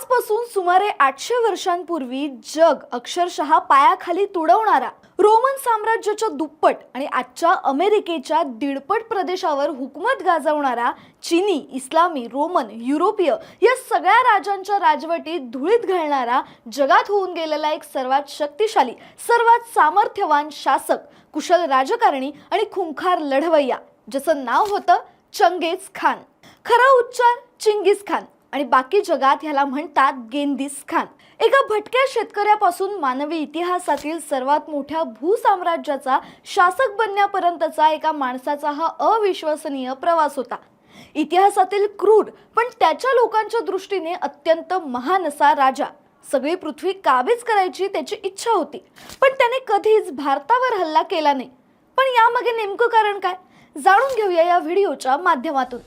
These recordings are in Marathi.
आजपासून सुमारे आठशे वर्षांपूर्वी जग अक्षरशः पायाखाली तुडवणारा रोमन साम्राज्याच्या दुप्पट आणि आजच्या अमेरिकेच्या दीडपट प्रदेशावर हुकूमत गाजवणारा चिनी इस्लामी रोमन युरोपीय या सगळ्या राजांच्या राजवटीत धुळीत घालणारा जगात होऊन गेलेला एक सर्वात शक्तिशाली सर्वात सामर्थ्यवान शासक कुशल राजकारणी आणि खुंखार लढवय्या ज्याचं नाव होतं चंगेज खान. खरा उच्चार चिंगीज खान. आणि बाकी जगात ह्याला म्हणतात गेंदिस खान. एका भटक्या शेतकऱ्यापासून मानवी इतिहासातील सर्वात मोठ्या भूसाम्राज्याचा शासक बनण्यापर्यंतचा एका माणसाचा हा अविश्वसनीय प्रवास होता. इतिहासातील क्रूर पण त्याच्या लोकांच्या दृष्टीने अत्यंत महान असा राजा. सगळी पृथ्वी काबीज करायची त्याची इच्छा होती पण त्याने कधीच भारतावर हल्ला केला नाही. पण यामागे नेमकं कारण काय? जाणून घेऊया या व्हिडिओच्या माध्यमातून.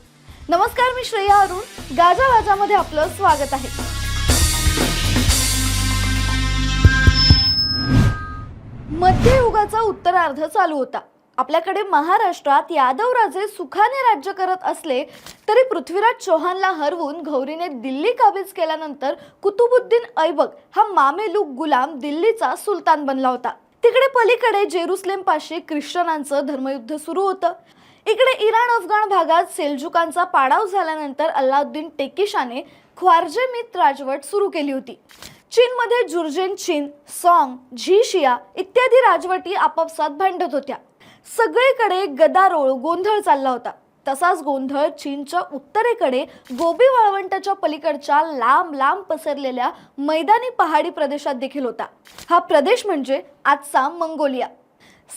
नमस्कार मी श्रेया अरुण. गाजा वाजामध्ये आपलं स्वागत आहे. मध्ययुगाचा उत्तरार्ध चालू होता. आपल्याकडे महाराष्ट्रात यादव राजे सुखाने राज्य करत असले तरी पृथ्वीराज चौहानला हरवून गौरीने दिल्ली काबीज केल्यानंतर कुतुबुद्दीन ऐबक हा मामेलूक गुलाम दिल्लीचा सुलतान बनला होता. तिकडे पलीकडे जेरुसलेम पाशी ख्रिश्चनांचं धर्मयुद्ध सुरू होतं. इकडे इराण अफगाण भागात सेल्जुकांचा पाडाव झाल्यानंतर अल्लाउद्दीन टेकिशाने ख्वारजेमित राजवट सुरू केली होती. चीनमध्ये जुर्जेन चीन सॉंग झीशिया इत्यादी राजवटी आपापसात भांडत होत्या. सगळीकडे गदारोळ गोंधळ चालला होता. तसाच गोंधळ चीनच्या उत्तरेकडे गोबी वाळवंटाच्या पलीकडच्या लांब लांब पसरलेल्या मैदानी पहाडी प्रदेशात देखील होता. हा प्रदेश म्हणजे आजचा मंगोलिया.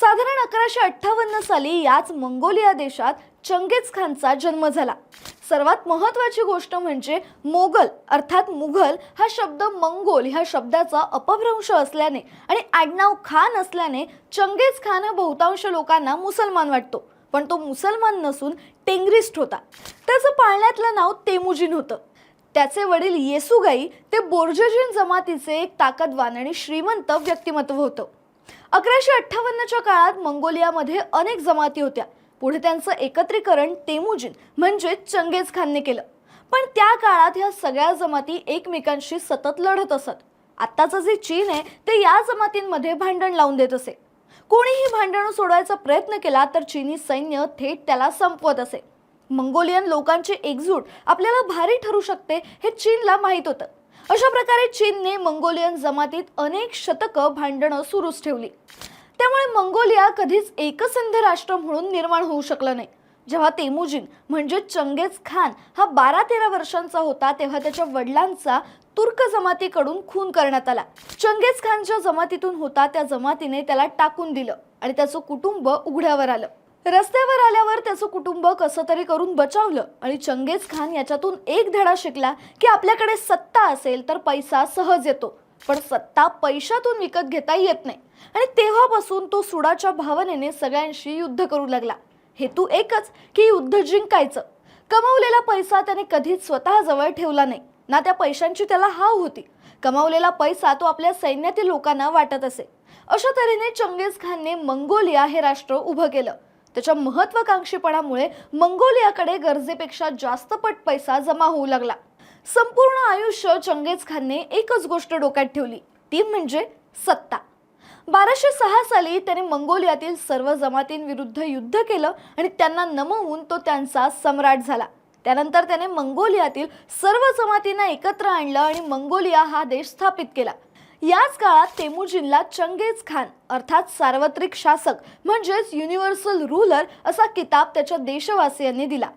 साधारण अकराशे अठ्ठावन्न साली याच मंगोलिया देशात चंगेज खानचा जन्म झाला. सर्वात महत्त्वाची गोष्ट म्हणजे मोगल अर्थात मुघल हा शब्द मंगोल ह्या शब्दाचा अपभ्रंश असल्याने आणि आडनाव खान असल्याने चंगेज खान हा बहुतांश लोकांना मुसलमान वाटतो. पण तो मुसलमान नसून टेंग्रिस्ट होता. त्याचं पाळण्यातलं नाव तेमुजीन होतं. त्याचे वडील येसुगाई ते बोर्जजीन जमातीचे एक ताकदवान आणि श्रीमंत व्यक्तिमत्व होतं. अकराशे अठ्ठावन्नच्या काळात मंगोलियामध्ये अनेक जमाती होत्या. पुढे त्यांचं एकत्रीकरण तेमुजीन म्हणजे चंगेज खानने केलं. पण त्या काळात ह्या सगळ्या जमाती एकमेकांशी सतत लढत असत. आत्ताचं जे चीन आहे ते या जमातींमध्ये भांडण लावून देत असे. कोणीही भांडणं सोडवायचा प्रयत्न केला तर चीनी सैन्य थेट त्याला संपवत असे. मंगोलियन लोकांची एकजूट आपल्याला भारी ठरू शकते हे चीनला माहीत होतं. अशा प्रकारे चीनने मंगोलियन जमातीत अनेक शतकं भांडणं सुरूच ठेवली. त्यामुळे मंगोलिया कधीच एकसंध राष्ट्र म्हणून निर्माण होऊ शकलं नाही. जेव्हा तेमुजीन म्हणजे चंगेज खान हा बारा तेरा वर्षांचा होता तेव्हा त्याच्या वडिलांचा तुर्क जमातीकडून खून करण्यात आला. चंगेज खान ज्या जमातीतून होता त्या जमातीने त्याला टाकून दिलं आणि त्याचं कुटुंब उघड्यावर आलं. रस्त्यावर आल्यावर त्याचं कुटुंब कसं तरी करून बचावलं. आणि चंगेज खान याच्यातून एक धडा शिकला की आपल्याकडे सत्ता असेल तर पैसा सहज येतो. पण सत्ता पैशातून विकत घेता येत नाही. आणि तेव्हापासून तो सुडाच्या भावनेने सगळ्यांशी युद्ध करू लागला. हेतू एकच की युद्ध जिंकायचं. कमावलेला पैसा त्याने कधीच स्वतःजवळ ठेवला नाही. ना त्या पैशांची त्याला हाव होती. कमावलेला पैसा तो आपल्या सैन्यातील लोकांना वाटत असे. अशा तऱ्हेने चंगेज खानने मंगोलिया हे राष्ट्र उभं केलं. त्याच्या महत्वाकांक्षीपणामुळे मंगोलियाकडे गरजेपेक्षा जास्त पट पैसा जमा होऊ लागला. संपूर्ण आयुष्य चंगेज खानने एकच गोष्ट डोक्यात ठेवली ती म्हणजे सत्ता. बाराशे सहा साली त्याने मंगोलियातील सर्व जमातींविरुद्ध युद्ध केलं आणि त्यांना नमवून तो त्यांचा सम्राट झाला. त्यानंतर त्याने मंगोलियातील सर्व जमातींना एकत्र आणलं आणि मंगोलिया हा देश स्थापित केला. याच काळात तेमुजीनला चंगेज खान अर्थात सार्वत्रिक शासक म्हणजेच युनिव्हर्सल रुलर असा किताब त्याच्या देशवासियांनी दिला.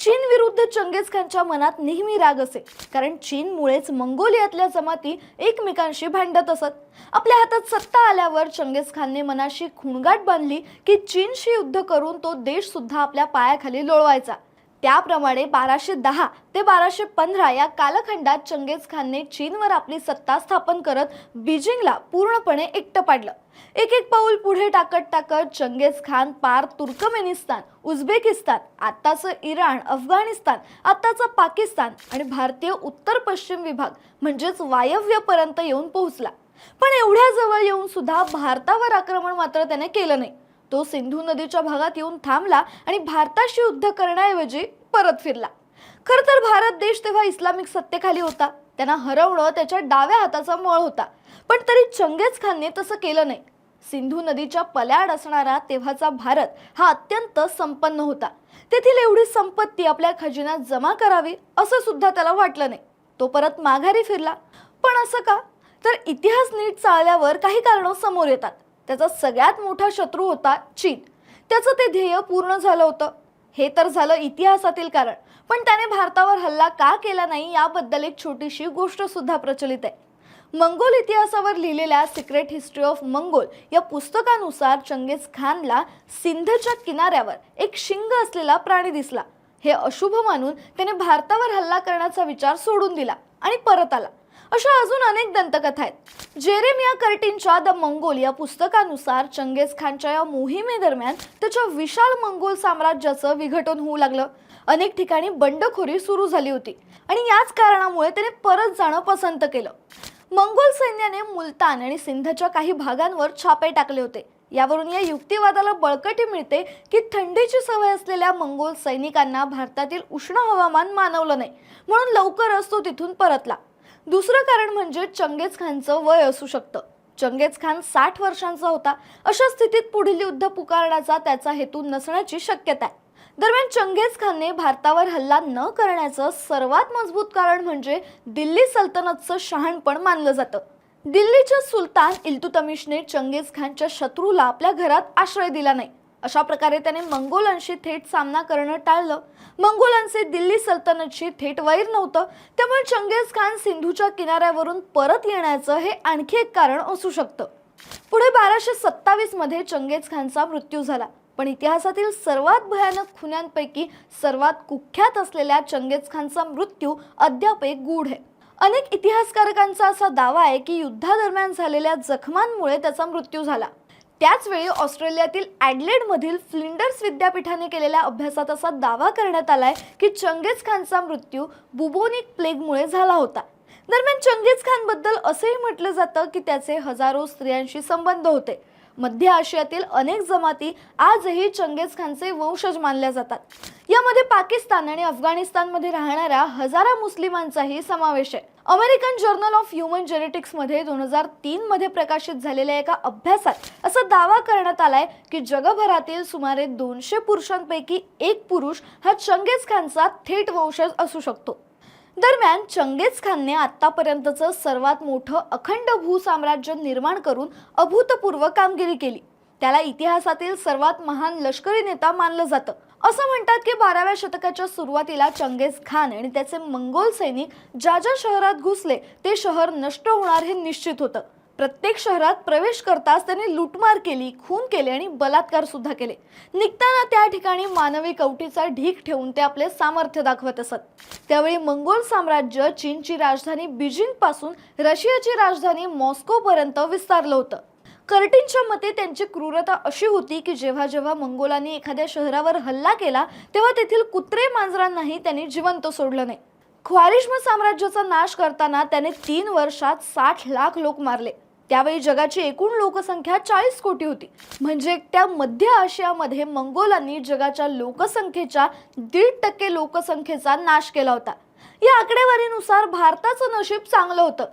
चीन विरुद्ध चंगेज खानच्या मनात नेहमी राग असे कारण चीनमुळेच मंगोलियातल्या जमाती एकमेकांशी भांडत असत. आपल्या हातात सत्ता आल्यावर चंगेज खानने मनाशी खुणगाट बांधली की चीनशी युद्ध करून तो देश सुद्धा आपल्या पायाखाली लोळवायचा. त्याप्रमाणे बाराशे दहा ते बाराशे पंधरा या कालखंडात चंगेज खानने चीनवर आपली सत्ता स्थापन करत बीजिंगला पूर्णपणे एकटं पाडलं. एक एक पाऊल पुढे टाकत टाकत चंगेज खान पार तुर्कमेनिस्तान उझबेकिस्तान आत्ताचं इराण अफगाणिस्तान आत्ताचं पाकिस्तान आणि भारतीय उत्तर पश्चिम विभाग म्हणजेच वायव्यपर्यंत येऊन पोहोचला. पण एवढ्या जवळ येऊन सुद्धा भारतावर आक्रमण मात्र त्याने केलं नाही. तो सिंधू नदीच्या भागात येऊन थांबला आणि भारताशी युद्ध करण्याऐवजी परत फिरला. खरं तर भारत देश तेव्हा इस्लामिक सत्तेखाली होता. त्यांना हरवणं त्याच्या डाव्या हाताचा मळ होता. पण तरी चंगेज खानने तसं केलं नाही. सिंधू नदीच्या पल्याड असणारा तेव्हाचा भारत हा अत्यंत संपन्न होता. तेथील एवढी संपत्ती आपल्या खजिन्यात जमा करावी असं सुद्धा त्याला वाटलं नाही. तो परत माघारी फिरला. पण असं का? तर इतिहास नीट चाळल्यावर काही कारणं समोर येतात. त्याचा सगळ्यात मोठा शत्रू होता चीन. त्याचं ते ध्येय पूर्ण झालं होतं. हे तर झालं इतिहासातील कारण. पण त्याने भारतावर हल्ला का केला नाही याबद्दल एक छोटीशी गोष्ट सुद्धा प्रचलित आहे. मंगोल इतिहासावर लिहिलेल्या सिक्रेट हिस्ट्री ऑफ मंगोल या पुस्तकानुसार चंगेज खानला सिंधच्या किनाऱ्यावर एक शिंग असलेला प्राणी दिसला. हे अशुभ मानून त्याने भारतावर हल्ला करण्याचा विचार सोडून दिला आणि परत आला. अशा अजून अनेक दंतकथा आहेत. जेरेमिया कर्टिनच्या द मंगोल या पुस्तकानुसार चंगेज खानच्या या मोहिमेदरम्यान त्याच्या विशाल मंगोल साम्राज्याचं विघटन होऊ लागलं. अनेक ठिकाणी बंडखोरी सुरू झाली होती आणि याच कारणामुळे त्याने परत जाणं पसंत केलं. मंगोल सैन्याने मुलतान आणि सिंधच्या काही भागांवर छापे टाकले होते. यावरून या युक्तिवादाला बळकटी मिळते की थंडीची सवय असलेल्या मंगोल सैनिकांना भारतातील उष्ण हवामान मानवलं नाही. म्हणून लवकरच तो तिथून परतला. दुसरं कारण म्हणजे चंगेज खानचं वय असू शकतं. चंगेज खान साठ वर्षांचा होता. अशा स्थितीत पुढील युद्ध पुकारण्याचा त्याचा हेतू नसण्याची शक्यता आहे. दरम्यान चंगेज खानने भारतावर हल्ला न करण्याचं सर्वात मजबूत कारण म्हणजे दिल्ली सल्तनतचं शहाणपण मानलं जातं. दिल्लीच्या सुलतान इल्तुतमिशने चंगेज खानच्या शत्रूला आपल्या घरात आश्रय दिला नाही. अशा प्रकारे त्याने मंगोलांशी थेट सामना करणं टाळलं. मंगोलांचे दिल्ली सल्तनतशी थेट वैर नव्हतं त्यामुळे चंगेज खान सिंधूच्या किनाऱ्यावरून परत येण्याचं हे आणखी एक कारण असू शकतं. पुढे बाराशे सत्तावीसमध्ये चंगेज खानचा मृत्यू झाला पण इतिहासातील सर्वात भयानक खुन्यांपैकी सर्वात कुख्यात असलेल्या चंगेज खानचा मृत्यू अद्याप एक गूढ आहे. अनेक इतिहासकारकांचा असा दावा आहे की युद्धादरम्यान झालेल्या जखमांमुळे त्याचा मृत्यू झाला. त्याचवेळी ऑस्ट्रेलियातील ॲडलेडमधील फ्लिंडर्स विद्यापीठाने केलेल्या अभ्यासात असा दावा करण्यात आलाय की चंगेज खानचा मृत्यू बुबोनिक प्लेगमुळे झाला होता. दरम्यान चंगेज खानबद्दल असंही म्हटलं जातं की त्याचे हजारो स्त्रियांशी संबंध होते. मध्य आशियातील अनेक जमाती आजही चंगेज खानचे वंशज मानल्या जातात. यामध्ये पाकिस्तान आणि अफगाणिस्तानमध्ये राहणाऱ्या हजारा मुस्लिमांचाही समावेश आहे. अमेरिकन जर्नल ऑफ ह्युमन जेनेटिक्समध्ये दोन हजार तीनमध्ये प्रकाशित झालेल्या एका अभ्यासात असा दावा करण्यात आलाय की जगभरातील सुमारे दोनशे पुरुषांपैकी एक पुरुष हा चंगेज खानचा थेट वंशज असू शकतो. दरम्यान चंगेज खानने आतापर्यंतचं सर्वात मोठं अखंड भूसाम्राज्य निर्माण करून अभूतपूर्व कामगिरी केली. त्याला इतिहासातील सर्वात महान लष्करी नेता मानलं जातं. असं म्हणतात की बाराव्या शतकाच्या सुरुवातीला चंगेज खान आणि त्याचे मंगोल सैनिक ज्या ज्या शहरात घुसले ते शहर नष्ट होणार हे निश्चित होतं. प्रत्येक शहरात प्रवेश करताच त्यांनी लुटमार केली खून केले आणि बलात्कार सुद्धा केले. निघताना त्या ठिकाणी मानवी कवटीचा ढीक ठेवून ते आपले सामर्थ्य दाखवत असत. त्यावेळी मंगोल साम्राज्य चीनची राजधानी बीजिंगपासून रशियाची राजधानी मॉस्को पर्यंत विस्तारलं होतं. कर्टिनच्या मते त्यांची क्रूरता अशी होती की जेव्हा जेव्हा मंगोलांनी एखाद्या शहरावर हल्ला केला तेव्हा तेथील कुत्रे मांजरांनाही त्यांनी जिवंत सोडलं नाही. ख्वारिश्म साम्राज्याचा नाश करताना त्याने तीन वर्षात साठ लाख लोक मारले. त्यावेळी जगाची एकूण लोकसंख्या चाळीस कोटी होती. म्हणजे त्या मध्य आशियामध्ये मंगोलांनी जगाच्या लोकसंख्येच्या दीड टक्के लोकसंख्येचा नाश केला होता. या आकडेवारीनुसार भारताचं नशीब चांगलं होतं.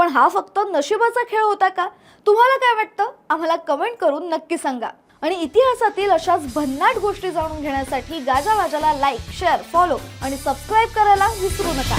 पण हा फक्त नशिबाचा खेळ होता का? तुम्हाला काय वाटतं? आम्हाला कमेंट करून नक्की सांगा. आणि इतिहासातील अशाच भन्नाट गोष्टी जाणून घेण्यासाठी गाजावाजाला लाईक शेअर फॉलो आणि सबस्क्राईब करायला विसरू नका.